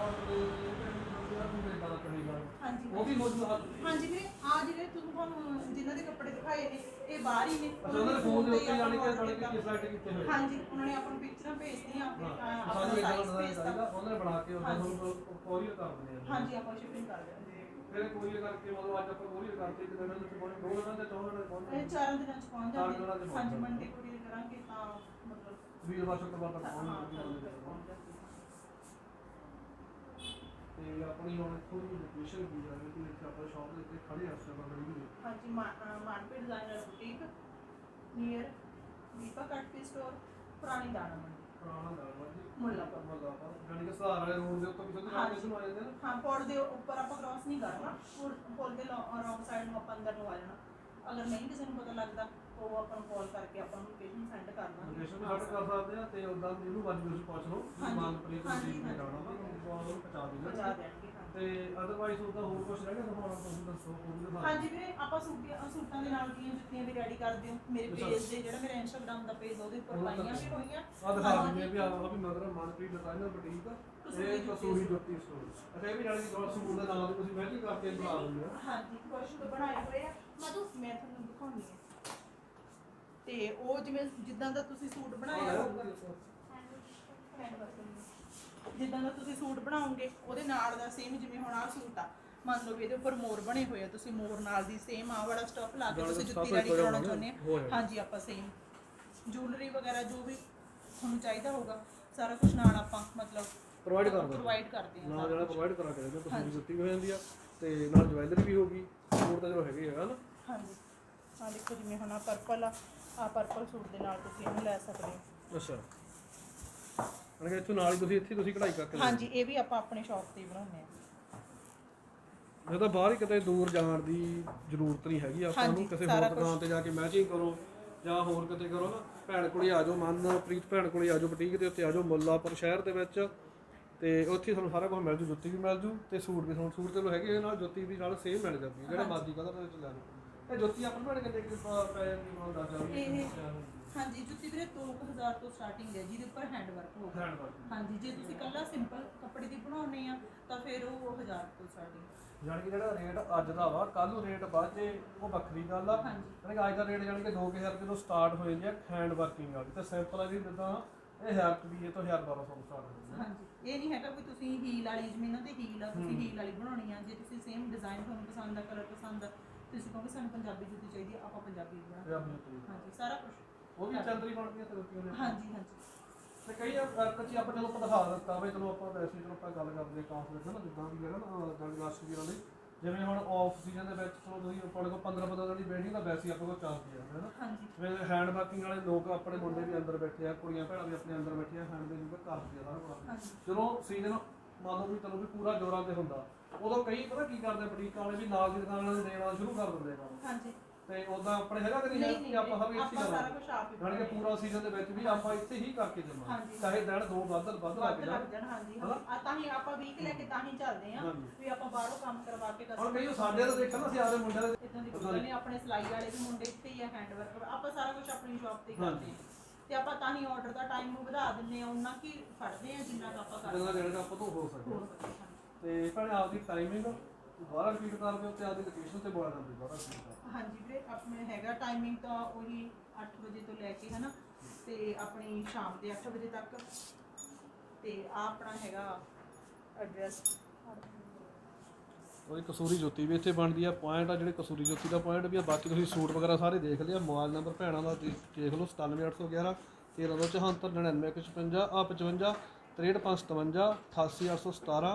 ਯਾਰ ਤੂੰ ਮੇਰੇ ਨਾਲ ਕਰੀ ਗੱਲ ਹਾਂਜੀ ਉਹ ਵੀ ਮੌਜੂਦ ਆ ਹਾਂਜੀ ਵੀਰੇ ਆ ਜਿਹੜੇ ਤੁਸੀਂ ਤੁਹਾਨੂੰ ਜਿਨ੍ਹਾਂ ਦੇ ਕੱਪੜੇ ਦਿਖਾਏ ਨੇ ਇਹ ਬਾਹਰ ਹੀ ਨੇ ਉਹਨਾਂ ਦੇ ਫੋਨ ਦੇ ਉੱਤੇ ਜਾਣੀ ਕਿ ਆਪਾਂ ਬਣੇ ਨੂੰ ਕਿ ਸੈੱਟ ਕੀਤੇ ਹੋਏ ਹਾਂਜੀ ਉਹਨਾਂ ਨੇ ਆਪਾਂ ਨੂੰ ਪਿਕਚਰਾਂ ਭੇਜਤੀਆਂ ਆਪਣੇ ਸਾਈਜ਼ ਚਾਹੀਦਾ ਉਹਨਾਂ ਨੇ ਬਣਾ ਕੇ ਉਹਨਾਂ ਨੂੰ ਕੋਰੀਅਰ ਕਰ ਦਿੰਦੇ ਆ। ਹਾਂਜੀ ਆਪਾਂ ਸ਼ਿਪਿੰਗ ਕਰ ਦਿੰਦੇ ਫਿਰ ਕੋਰੀਅਰ ਕਰਕੇ ਮਤਲਬ ਅੱਜ ਆਪਾਂ ਕੋਰੀਅਰ ਕਰਤੇ ਕਿ ਦਿਨਾਂ ਵਿੱਚ ਪਹੁੰਚ ਦੋ ਦਿਨਾਂ ਤੇ ਚੌਂ ਦਿਨਾਂ ਤੇ। ਪਹੁੰਚ ਇਹ ਚਾਰਾਂ ਦਿਨਾਂ ਚ ਪਹੁੰਚ ਜਾਂਦੇ ਹਾਂਜੀ। ਮੰਡੇ ਕੁੜੀ ਕਰਾਂਗੇ ਤਾਂ ਮਤਲਬ ਵੀਰਵਾਰ ਸ਼ੁੱਕਰਵਾਰ ਤੱਕ ਪਹੁੰਚ ਜਾਂਦੇ ਤੇ ਆਪਣੀ ਹੁਣ ਥੋੜੀ ਲੋਕੇਸ਼ਨ ਕੀ ਹੈ ਕਿ ਇੱਥੇ ਆਪਾਂ ਸ਼ਾਪ ਦੇ ਉੱਤੇ ਖੜੇ ਆ ਸਟੇਬਲ ਬਣੀ ਹੋਈ ਹੈ ਹਾਂਜੀ market designer boutique near Deepa cut store ਪੁਰਾਣੀ ਦਾਣਾ ਮੰਡੀ। ਪੁਰਾਣਾ ਦਰਬਾਰ ਜੀ ਮੁੱਲਾਪੁਰ। ਮੁੱਲਾਪੁਰ ਜਾਨੀ ਕਿ ਸਹਾਰਾ ਵਾਲੇ ਰੋਡ ਦੇ ਉੱਤੇ ਵੀ ਸਿੱਧੇ ਰਾਹ ਨੂੰ ਆ ਜਾਂਦੇ ਨੇ? ਹਾਂ ਪੁਲ ਦੇ ਉੱਪਰ ਆਪਾਂ ਕ੍ਰਾਸ ਨਹੀਂ ਕਰਨਾ। ਪੁਲ ਪੁਲ ਦੇ ਰੌਂਗ ਸਾਈਡ ਨੂੰ ਆਪਾਂ ਅੰਦਰ ਨੂੰ ਆ ਜਾਣਾ। ਅਗਰ ਨਹੀਂ ਕਿਸੇ ਨੂੰ ਪਤਾ ਲੱਗਦਾ ਉਹ ਆਪਾਂ ਨੂੰ ਕਾਲ ਕਰਕੇ ਆਪਾਂ ਨੂੰ ਲੋਕੇਸ਼ਨ ਸੈਂਡ ਕਰ ਦਾਂਗੇ ਲੋਕੇਸ਼ਨ ਵੀ ਸਾਡੇ ਕਰ ਸਕਦੇ ਆ ਤੇ ਉਦਾਂ ਇਹਨੂੰ ਵੱਜ ਤੁਸੀਂ ਪੁੱਛ ਲਓ ਹਾਂਜੀ, ਮਾਨਪ੍ਰੀਤ ਹਾਂਜੀ, ਜੀ ਨੇ। ਜਾਣਾ ਵਾ ਉਹ ਪਹੁੰਚਾ ਪਹੁੰਚਾ ਦੇਣਾ ਦੇਣਗੇ ਹਾਂ ਤੇ ਅਦਰਵਾਈਜ਼ ਉਹਦਾ ਹੋਰ ਕੁਝ ਰਹਿ ਗਿਆ ਦਿਖਾਉਣਾ ਤੁਸੀਂ ਦੱਸੋ ਉਹ ਵੀ ਦਿਖਾ ਹਾਂਜੀ ਵੀਰੇ ਆਪਾਂ ਸੂਟੀਆਂ ਸੂਟਾਂ ਦੇ ਨਾਲ ਦੀਆਂ ਜੁੱਤੀਆਂ ਵੀ ਰੈਡੀ ਕਰਦੇ ਹਾਂ। ਮੇਰੇ ਅੱਛਾ। ਪੇਜ ਦੇ ਜਿਹੜਾ ਮੇਰਾ ਇੰਸਟਾਗ੍ਰam ਦਾ ਪੇਜ ਉਹਦੇ ਉੱਪਰ ਉਹਨਾਂ ਦਾ ਪਾਈਆਂ ਵੀ ਹੋਈਆਂ। ਆ ਦਿਖਾ ਦਿੰਦੇ ਆ ਵੀ ਆ। ਵੀ ਮਗਰ ਮਨਪ੍ਰੀਤ ਡਿਜ਼ਾਈਨਰ ਬੁਟੀਕ ਕਸੂਰੀ ਇਹ ਕਸੂਰੀ ਜੁੱਤੀ ਸਟੋਰ ਅੱਛਾ ਇਹ ਵੀ ਜਾਨੀ ਕਿ ਸੂਟ ਦੇ ਨਾਲ ਤੁਸੀਂ ਮੈਚਿੰਗ ਕਰਕੇ ਬਣਾ ਦਿੰਦੇ ਹੋ ਹਾਂਜੀ ਤਾਂ ਬਣਾਏ ਹੋਏ ਆ। ਮਧੂ ਮੈਂ ਤੁਹਾਨੂੰ ਦਿਖਾਉਣੀ ਹੈ। ਤੇ ਉਹ ਜਿਵੇਂ ਜਿੱਦਾਂ ਦਾ ਤੁਸੀਂ ਸੂਟ ਬਣਾਇਆ ਜਿੱਦਾਂ ਦਾ ਤੁਸੀਂ ਸੂਟ ਬਣਾਓਗੇ ਉਹਦੇ ਨਾਲ ਦਾ ਸੇਮ ਜਿਵੇਂ ਹੁਣ ਆਹ ਸੂਟ ਆ। ਮੰਨ ਲਓ ਵੀ ਇਹਦੇ ਉੱਪਰ ਮੋਰ ਬਣੇ ਹੋਏ ਆ ਤੁਸੀਂ ਮੋਰ ਨਾਲ ਦੀ ਸੇਮ ਆਹ ਵਾਲਾ ਸਟਫ ਲਾ ਕੇ ਤੁਸੀਂ ਜੁੱਤੀ ਰੈਡੀ ਕਰਾਉਣਾ ਚਾਹੁੰਦੇ। ਆ। ਹਾਂਜੀ ਆਪਾਂ ਸੇਮ ਜੁਐਲਰੀ ਵਗੈਰਾ ਜੋ ਵੀ ਤੁਹਾਨੂੰ ਚਾਹੀਦਾ ਹੋਊਗਾ ਸਾਰਾ ਕੁਝ ਨਾਲ ਆਪਾਂ ਮਤਲਬ ਪ੍ਰੋਵਾਈਡ ਕਰ ਦਿੰਦੇ ਪ੍ਰੋਵਾਈਡ ਕਰਦੇ ਹਾਂ ਨਾਲ ਜਿਹੜਾ ਪ੍ਰੋਵਾਈਡ ਕਰਾ ਕੇ ਦਿੰਦੇ ਕਸੂਰੀ ਜੁੱਤੀ ਵੀ ਹੋ ਜਾਂਦੀ ਆ ਤੇ ਨਾਲ ਜਵੈਲਰੀ ਵੀ ਹੋਗੀ ਸੂਟ ਤਾਂ ਚਲੋ ਹੈਗੇ ਹੈਗਾ ਨਾ ਹਾਂਜੀ। ਆ ਦੇਖੋ ਜਿਵੇਂ ਹੁਣ ਆ ਪਰਪਲ ਆ ਆ ਪਰਪਲ ਸੂਟ ਦੇ ਨਾਲ ਤੁਸੀਂ ਇਹਨੂੰ ਲੈ ਸਕਦੇ ਹੋ। ਅੱਛਾ। ਅਣਗੇ ਇੱਥੋਂ ਨਾਲ ਹੀ ਤੁਸੀਂ ਇੱਥੇ ਤੁਸੀਂ ਕਢਾਈ ਕਰਕੇ ਦੇ ਹਾਂਜੀ ਇਹ ਵੀ ਆਪਾਂ ਆਪਣੀ ਸ਼ਾਪ ਤੇ ਹੀ ਬਣਾਉਂਦੇ ਆ ਦਿਓ। ਜਦੋਂ ਬਾਹਰ ਹੀ ਕਿਤੇ ਦੂਰ ਜਾਣ ਦੀ ਜ਼ਰੂਰਤ ਨਹੀਂ ਹੈਗੀ ਆਪਾਂ ਨੂੰ ਹਾਂਜੀ, ਕਿਸੇ ਸਾਰਾ ਹੋਰ ਦੁਕਾਨ ਤੇ ਜਾ ਕੇ ਮੈਚਿੰਗ ਕਰੋ ਜਾਂ ਹੋਰ ਕਿਤੇ ਕਰੋ ਨਾ ਭੈਣ ਕੋਲੇ ਆ ਜਾਓ ਮਨਪ੍ਰੀਤ ਭੈਣ ਕੋਲੇ ਆ ਜਾਓ ਬੁਟੀਕ ਦੇ ਉੱਤੇ ਆ ਜਾਓ ਮੁੱਲਾਪੁਰ ਸ਼ਹਿਰ ਦੇ ਵਿੱਚ ਤੇ ਉੱਥੇ ਤੁਹਾਨੂੰ ਸਾਰਾ ਕੁਝ ਮਿਲ ਜੂ ਜੁੱਤੀ ਵੀ ਮਿਲ ਜੂ ਤੇ ਸੂਟ ਵੀ ਤੁਹਾਨੂੰ ਸੂਟ ਤੇ ਲੋ ਹੈਗੇ ਨਾਲ ਜੁੱਤੀ ਵੀ ਨਾਲ ਸੇਮ ਮਿਲ ਜਾਂਦੀ ਹੈ ਜਿਹੜਾ ਮਰਜ਼ੀ ਕਲਰ ਦੇ ਵਿੱਚ ਲੈ ਲਓ। ਇਹ ਜੁੱਤੀ ਆਪਾਂ ਨੂੰ ਭੈਣ ਕਿੰਨੇ ਕਿ ਪੈ ਜਾਂਦੀ ਮਨ ਦੱਸ ਇਹ ਹਾਂਜੀ ਜੁੱਤੀ ਵੀਰੇ 2000 ਤੋਂ ਸਟਾਰਟਿੰਗ ਹੈ ਜਿਹਦੇ ਉੱਪਰ ਹੈਂਡ ਵਰਕ ਹੋਊਗਾ ਹੈਂਡ ਵਰਕ ਹਾਂਜੀ ਜੇ ਤੁਸੀਂ ਕੱਲਾ ਸਿੰਪਲ ਕੱਪੜੇ ਦੀ ਬਣਾਉਣੇ ਆ ਤਾਂ ਫਿਰ ਉਹ 1000 ਤੋਂ ਸਟਾਰਟਿੰਗ ਜਾਣੀ ਕਿ ਜਿਹੜਾ ਰੇਟ ਅੱਜ ਦਾ ਵਾ ਕੱਲ ਨੂੰ ਰੇਟ ਵੱਧ ਜੇ ਉਹ ਵੱਖਰੀ ਗੱਲ ਆ। ਜਾਣੀ ਕਿ ਅੱਜ ਦਾ ਰੇਟ ਜਾਣੀ ਕਿ 2000 ਰੁਪਏ ਤੋਂ ਸਟਾਰਟ ਹੋ ਜਾਂਦੀ ਆ ਹੈਂਡ ਵਰਕਿੰਗ ਵਾਲੀ ਤੇ ਸਿੰਪਲ ਆ ਜੀ ਜਿੱਦਾਂ ਇਹ 1000 ਰੁਪਏ ਤੋਂ 1200 ਤੋਂ ਸਟਾਰਟ ਹੋ ਜਾਂਦੀ ਹਾਂਜੀ। ਇਹ ਨਹੀਂ ਹੈਗਾ ਵੀ ਤੁਸੀਂ ਹੀਲ ਵਾਲੀ ਜ਼ਮੀਨਾਂ ਤੇ ਹੀਲ ਆ ਤੁਸੀਂ ਹੀਲ ਵਾਲੀ ਬਣਾਉਣੀ ਆ। ਜੇ ਤੁਸੀਂ ਸੇਮ ਡਿਜ਼ਾਈਨ ਤੁਹਾਨੂੰ ਪਸੰਦ ਆ ਕਲਰ ਪਸੰਦ ਆ ਤੁਸੀਂ ਕਹੋਗੇ ਸਾਨੂੰ ਪੰਜਾਬੀ ਜੁੱਤੀ ਚਾਹੀਦੀ ਆ ਆਪਾਂ ਪੰਜਾਬੀ ਬਣਾ ਹੈ। ਆਪਣੀ ਉੱਤੇ ਹਾਂਜੀ ਸਾਰਾ ਕੁਝ ਉਹ ਵੀ ਚੰਦਰੀ ਬਣਦੀਆਂ ਤੇ ਰੁਪਈਆਂ ਨੇ ਹਾਂਜੀ ਹਾਂਜੀ। ਤੇ ਕਈ ਕੱਚੀ ਆਪਾਂ ਚਲੋ ਆਪਾਂ ਦਿਖਾ ਦਿੱਤਾ ਵੇ ਚਲੋ ਆਪਾਂ ਵੈਸੇ ਚਲੋ ਆਪਾਂ ਗੱਲ ਕਰਦੇ ਕਾਫ ਵਿੱਚ ਨਾ ਜਿੱਦਾਂ ਵੀ ਹੈਗਾ ਨਾ ਜਾਨੀ ਲਾਸਟ ਵੀਰਾਂ ਲਈ ਜਿਵੇਂ ਹੁਣ ਆਫ ਸੀਜ਼ਨ ਦੇ ਵਿੱਚ ਚਲੋ ਤੁਸੀਂ ਆਪਣੇ ਕੋਲ 15 15 ਦੀ ਬੈਠੀ ਦਾ ਵੈਸੇ ਹੀ ਆਪਣੇ ਕੋਲ ਚੱਲਦੀ ਆ ਹੈ ਨਾ। ਹਾਂਜੀ। ਜਿਵੇਂ ਹੈਂਡ ਵਰਕਿੰਗ ਵਾਲੇ ਲੋਕ ਆਪਣੇ ਮੁੰਡੇ ਵੀ ਅੰਦਰ ਬੈਠੇ ਆ ਕੁੜੀਆਂ ਭੈਣਾਂ ਵੀ ਆਪਣੇ ਅੰਦਰ ਬੈਠੀਆਂ ਹੈਂਡ ਦੇ ਵੀ ਕਰਦੀ ਆ ਸਾਰਾ ਕੁਛ ਹਾਂਜੀ। ਜਦੋਂ ਸੀਜ਼ਨ ਮੰਨ ਲਓ ਵੀ ਚਲੋ ਵੀ ਪੂਰਾ ਜੋਰਾਂ ਤੇ ਹੁੰਦਾ ਉਦੋਂ ਕਈ ਪਤਾ ਕੀ ਕਰਦੇ ਬੁਟੀਕ ਵਾਲੇ ਵੀ ਨਾਲ ਦੀ ਦੁਕਾਨ ਵਾਲੇ ਦੇਣਾ ਸ਼ੁਰੂ ਕਰ ਦਿੰਦੇ ਕੰਮ ਹਾਂਜੀ। ਤੇ ਉਦਾਂ ਆਪਣੇ ਹੈਗਾ ਕਿ ਨਹੀਂ ਹੈ ਕਿ ਆਪਾਂ ਸਭ ਇੱਥੇ ਆਪਾਂ ਸਾਰਾ ਕਰਾਂਗੇ। ਕੁਝ ਆਪ ਹੀ ਜਾਣੀ ਕਿ ਪੂਰਾ ਸੀਜ਼ਨ ਦੇ ਵਿੱਚ ਵੀ ਆਪਾਂ ਇੱਥੇ ਹੀ ਕਰਕੇ ਦੇਵਾਂਗੇ ਹਾਂਜੀ। ਚਾਹੇ ਦਿਨ ਦੋ ਵੱਧ ਵੱਧ ਲੱਗ ਵੱਧ ਜਾਣ। ਲੱਗ ਜਾਣ ਹਾਂਜੀ ਹਾਂ। ਆ ਤਾਂ ਹੀ ਆਪਾਂ ਵੀਕ ਲੈ ਕੇ ਤਾਂ ਹੀ ਚੱਲਦੇ ਆ ਹਾਂਜੀ। ਵੀ ਆਪਾਂ ਬਾਹਰੋਂ ਕੰਮ ਕਰਵਾ ਕੇ ਹੁਣ ਕਈ ਸਾਡੇ ਤਾਂ ਦੇਖਣ ਨਾ ਅਸੀਂ ਆਪਦੇ ਮੁੰਡਿਆਂ ਦੇ ਇਦਾਂ ਦੀ ਕੋਈ ਨਹੀਂ ਆਪਣੇ ਸਿਲਾਈ ਵਾਲੇ ਵੀ ਮੁੰਡੇ ਇੱਥੇ ਹੀ ਆ ਹੈਂਡ ਵਰਕ ਆਪਾਂ ਸਾਰਾ ਕੁਝ ਆਪਣੀ ਸ਼ਾਪ ਤੇ ਹੀ ਕਰਦੇ ਆ ਤੇ ਆਪਾਂ ਤਾਂ ਹੀ ਆਰਡਰ ਦਾ ਟਾਈਮ ਨੂੰ ਵਧਾ ਦਿੰਨੇ ਆ ਉਹਨਾਂ ਕੀ ਫੜਦੇ ਆ ਜਿੰਨਾ ਕੁ ਆਪਾਂ ਕਰ ਜਿੰਨਾ ਦੇਣਾ ਆਪਾਂ ਤੋਂ ਹੋ ਸਕਦਾ। ਵਧੀਆ, ਹਾਂਜੀ। ਤੇ ਭੈਣੇ ਆਪਦੀ ਟਾਈਮਿੰਗ ਦੁਬਾਰਾ ਰਿਪੀਟ ਕਰ ਦਿਓ ਤੇ ਆਪਦੀ ਲੋਕੇਸ਼ਨ ਤੇ ਬੋਲ ਦੁਬਾਰਾ repeat ਕਰ ਦਿਓ। ਹਾਂਜੀ ਵੀਰੇ ਆਪਣੇ ਹੈਗਾ ਟਾਈਮਿੰਗ ਤਾਂ ਉਹੀ 8 ਵਜੇ ਤੋਂ ਲੈ ਕੇ ਹਨਾ? ਤੇ ਆਪਣੀ ਸ਼ਾਮ ਦੇ 8 ਵਜੇ ਤੱਕ। ਤੇ ਆ ਆਪਣਾ ਹੈਗਾ ਐਡਰੈਸ ਉਹਦੀ ਕਸੂਰੀ ਜੁੱਤੀ ਵੀ ਇੱਥੇ ਬਣਦੀ ਆ ਪੁਆਇੰਟ ਆ ਜਿਹੜੇ ਕਸੂਰੀ ਜੁੱਤੀ ਦਾ ਪੁਆਇੰਟ ਵੀ ਆ ਬਾਕੀ ਤੁਸੀਂ ਸੂਟ ਵਗੈਰਾ ਸਾਰੇ ਦੇਖ ਲਿਆ ਮੋਬਾਈਲ ਨੰਬਰ ਭੈਣਾਂ ਦਾ ਦੇਖ ਦੇਖ ਲਓ 97811 13274 ਆ 55 63557 88817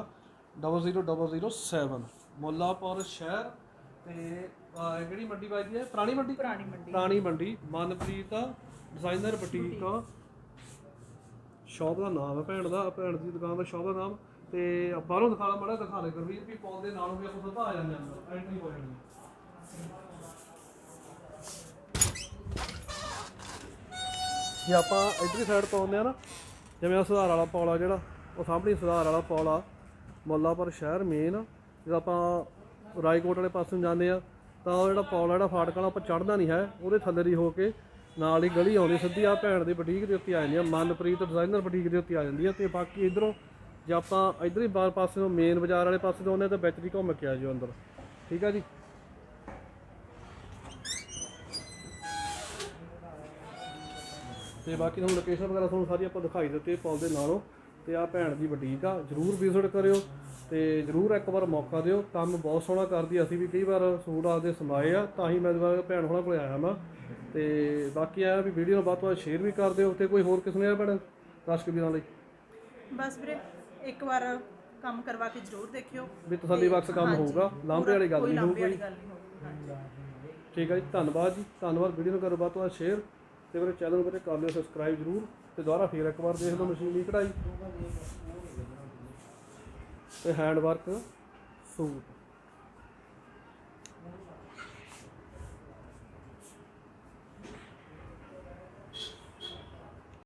00007 ਮੁੱਲਾਪੁਰ ਸ਼ਹਿਰ ਤੇ ਇਹ ਕਿਹੜੀ ਮੰਡੀ ਵੱਜਦੀ ਹੈ ਪੁਰਾਣੀ ਮੰਡੀ? ਪੁਰਾਣੀ ਮੰਡੀ। ਪੁਰਾਣੀ ਮੰਡੀ। ਮਨਪ੍ਰੀਤ ਡਿਜ਼ਾਈਨਰ ਬੁਟੀਕ ਸ਼ਾਪ ਦਾ ਨਾਮ ਹੈ ਭੈਣ ਦਾ ਭੈਣ ਦੀ ਦੁਕਾਨ ਦਾ ਸ਼ਾਪ ਦਾ ਨਾਮ। ਤੇ ਬਾਹਰੋਂ ਦਿਖਾ ਲਾ ਮੜਾ ਦਿਖਾ ਦੇ ਗੁਰਵੀਰ ਵੀ ਪਾਉਣ ਦੇ ਨਾਲੋਂ ਵੀ ਆਪਾਂ ਸਿੱਧਾ ਆ ਜਾਂਦੇ ਅੰਦਰ। ਐਂਟਰੀ ਹੋ ਜਾਣੀ ਜੇ ਆਪਾਂ ਇਧਰਲੀ ਸਾਈਡ ਤੋਂ ਆਉਂਦੇ ਆ ਨਾ ਜਿਵੇਂ ਉਹ ਸੁਧਾਰ ਵਾਲਾ ਪੌਲ ਆ ਜਿਹੜਾ ਉਹ ਸਾਹਮਣੇ ਸੁਧਾਰ ਵਾਲਾ ਪੌਲ। ਆ ਮੁੱਲਾਪੁਰ ਸ਼ਹਿਰ ਮੇਨ ਜਦੋਂ ਆਪਾਂ ਰਾਏਕੋਟ ਵਾਲੇ ਪਾਸੇ ਨੂੰ ਜਾਂਦੇ ਆ, ਤਾਂ ਉਹ ਜਿਹੜਾ ਪੌਲ ਆ ਜਿਹੜਾ ਫਾਟਕ ਵਾਲਾ, ਆਪਾਂ ਚੜ੍ਹਦਾ ਨਹੀਂ ਹੈ। ਉਹਦੇ ਥੱਲੇ ਦੀ ਹੋ ਕੇ ਨਾਲ ਹੀ ਗਲੀ ਆਉਂਦੀ, ਸਿੱਧੀ ਆ ਭੈਣ ਦੀ ਬੁਟੀਕ ਦੇ ਉੱਤੇ ਆ ਜਾਂਦੀ ਆ। ਮਨਪ੍ਰੀਤ ਡਿਜ਼ਾਈਨਰ ਬੁਟੀਕ ਦੇ ਉੱਤੇ ਆ ਜਾਂਦੀ ਆ। ਤੇ ਬਾਕੀ ਇਧਰੋਂ ਜੇ ਆਪਾਂ ਇਧਰ ਹੀ ਬਾਹਰ ਪਾਸੇ ਤੋਂ ਮੇਨ ਬਾਜ਼ਾਰ ਵਾਲੇ ਪਾਸੇ ਤੋਂ ਆਉਂਦੇ ਹਾਂ ਤਾਂ ਵਿੱਚ ਦੀ ਘੁੰਮ ਕੇ ਆ ਜਿਓ ਅੰਦਰ। ਠੀਕ ਆ ਜੀ? ਤੇ ਬਾਕੀ ਤੁਹਾਨੂੰ ਲੋਕੇਸ਼ਨ ਵਗੈਰਾ ਤੁਹਾਨੂੰ ਸਾਰੀ ਆਪਾਂ ਦਿਖਾਈ ਦਿੱਤੀ ਪੁਲ ਦੇ ਨਾਲੋਂ। ਤੇ ਆ ਭੈਣ ਦੀ ਬੁਟੀਕ ਆ ਜਰੂਰ ਵਿਜ਼ਿਟ ਕਰਿਓ ਤੇ ਜਰੂਰ ਇੱਕ ਵਾਰ ਮੌਕਾ ਦਿਓ। ਕੰਮ ਬਹੁਤ ਸੋਹਣਾ ਕਰਦੀ। ਅਸੀਂ ਵੀ ਕਈ ਵਾਰ ਸੂਟ ਆਪਦੇ ਸਮਾਏ ਆ ਤਾਂ ਹੀ ਮੈਂ ਦੁਬਾਰਾ ਭੈਣ ਹੋਣਾ ਕੋਲ ਆਇਆ ਮੈਂ ਤੇ ਬਾਕੀ ਆ ਵੀ ਵੀਡੀਓ ਨੂੰ ਵੱਧ ਤੋਂ ਸ਼ੇਅਰ ਵੀ ਕਰ ਦਿਓ ਤੇ ਕੋਈ ਹੋਰ ਕਿਸ ਨੇ ਆ ਭੈਣ ਦਰਸ਼ਕ ਵੀਰਾਂ ਲਈ? ਬਸ ਵੀਰੇ ਇੱਕ ਵਾਰ ਕੰਮ ਕਰਵਾ ਕੇ ਜ਼ਰੂਰ ਦੇਖਿਓ। ਵੀ ਤਸੱਲੀ ਬਖਸ਼ ਕੰਮ ਹੋਊਗਾ ਲਾਂਭੇ ਵਾਲੀ ਗੱਲ ਨਹੀਂ ਹੋਊਗੀ। ਠੀਕ ਹੈ ਜੀ ਧੰਨਵਾਦ ਜੀ ਧੰਨਵਾਦ ਵੀਡੀਓ ਨੂੰ ਕਰੋ ਵੱਧ ਤੋਂ ਸ਼ੇਅਰ ਤੇ ਮੇਰੇ ਚੈਨਲ ਨੂੰ ਕਰ ਲਿਓ ਸਬਸਕ੍ਰਾਈਬ ਜਰੂਰ। ਤੇ ਦੁਬਾਰਾ ਫੇਰ ਇੱਕ ਵਾਰ ਦੇਖ ਲਓ ਮਸ਼ੀਨ ਦੀ ਕਢਾਈ। ਤੇ ਹੈਂਡ ਵਰਕ ਸੂਟ।